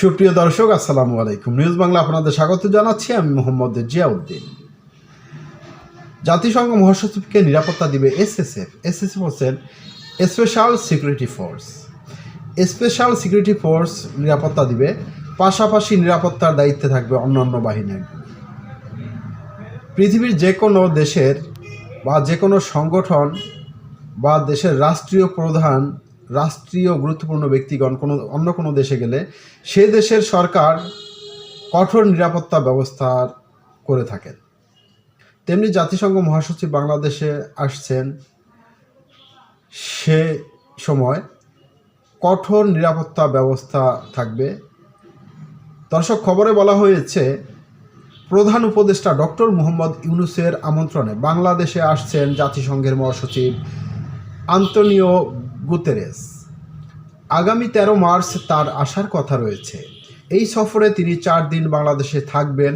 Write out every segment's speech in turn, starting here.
সুপ্রিয় দর্শক, আসসালামু আলাইকুম। নিউজ বাংলা আপনাদের স্বাগত জানাচ্ছি আমি মোহাম্মদ জিয়াউদ্দিন। জাতিসংঘ মহাসচিবকে নিরাপত্তা দিবে এসএসএফ। এসএসএফ হচ্ছেন special security force special security force নিরাপত্তা দিবে। পাশাপাশি নিরাপত্তার দায়িত্বে থাকবে অন্যান্য বাহিনী পৃথিবীর যে কোনো দেশের বা যে কোনো সংগঠন বা দেশের রাষ্ট্রীয় প্রধান রাষ্ট্রীয় গুরুত্বপূর্ণ ব্যক্তিগণ কোনো, অন্য কোনো দেশে গেলে সে দেশের সরকার কঠোর নিরাপত্তা ব্যবস্থা করে থাকেন। তেমনি জাতিসংঘ মহাসচিব বাংলাদেশে আসছেন সে সময় কঠোর নিরাপত্তা ব্যবস্থা থাকবে। দর্শক, খবরে বলা হয়েছে, প্রধান উপদেষ্টা ডক্টর মোহাম্মদ ইউনুসের আমন্ত্রণে বাংলাদেশে আসছেন জাতিসংঘের মহাসচিব আন্তনিও গুতেরেস। আগামী তেরো মার্চ তার আসার কথা রয়েছে। এই সফরে তিনি চার দিন বাংলাদেশে থাকবেন।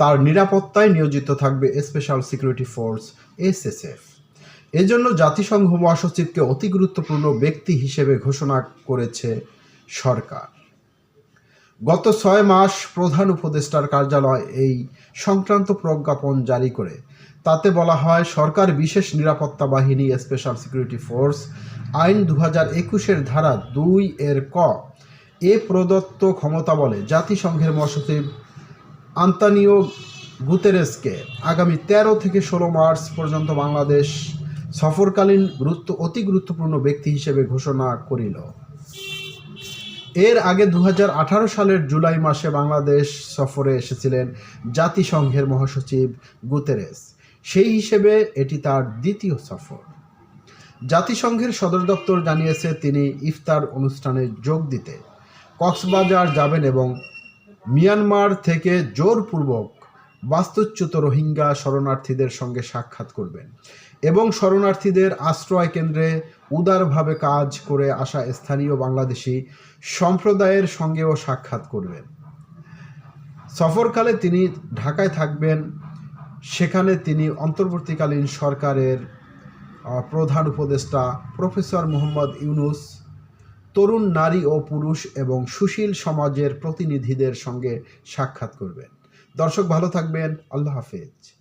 তার নিরাপত্তায় নিয়োজিত থাকবে স্পেশাল সিকিউরিটি ফোর্স এসএসএফ। এজন্য জাতিসংঘ মহাসচিবকে অতি গুরুত্বপূর্ণ ব্যক্তি হিসেবে ঘোষণা করেছে সরকার। গত ছয় মাস প্রধান উপদেষ্টার কার্যালয় এই সংক্রান্ত প্রজ্ঞাপন জারি করে তাতে বলা হয়, সরকার বিশেষ নিরাপত্তা বাহিনী, স্পেশাল সিকিউরিটি ফোর্স, আইন দু হাজার একুশের ধারা দুই এর ক। এ প্রদত্ত ক্ষমতা বলে জাতিসংঘের মহাসচিব আন্তানিও গুতেরেসকে আগামী তেরো থেকে ষোলো মার্চ পর্যন্ত বাংলাদেশ সফরকালীন গুরুত্ব, অতি গুরুত্বপূর্ণ ব্যক্তি হিসেবে ঘোষণা করিল। এর আগে দু হাজার আঠারো সালের জুলাই মাসে বাংলাদেশ সফরে এসেছিলেন জাতিসংঘের মহাসচিব গুতেরেস। সেই হিসেবে এটি তার দ্বিতীয় সফর। জাতিসংঘের সদর দপ্তর জানিয়েছে, তিনি ইফতার অনুষ্ঠানে যোগ দিতে কক্সবাজার যাবেন এবং মিয়ানমার থেকে জোরপূর্বক বাস্তুচ্যুত রোহিঙ্গা শরণার্থীদের সঙ্গে সাক্ষাৎ করবেন এবং শরণার্থীদের আশ্রয় কেন্দ্রে উদারভাবে কাজ করে আসা স্থানীয় বাংলাদেশি সম্প্রদায়ের সঙ্গেও সাক্ষাৎ করবেন। সফরকালে তিনি ঢাকায় থাকবেন সেখানে তিনি অন্তর্বর্তীকালীন সরকারের প্রধান উপদেষ্টা প্রফেসর মোহাম্মদ ইউনুস, তরুণ নারী ও পুরুষ এবং সুশীল সমাজের প্রতিনিধিদের সঙ্গে সাক্ষাৎ করবেন। দর্শক ভালো থাকবেন। আল্লাহ হাফেজ।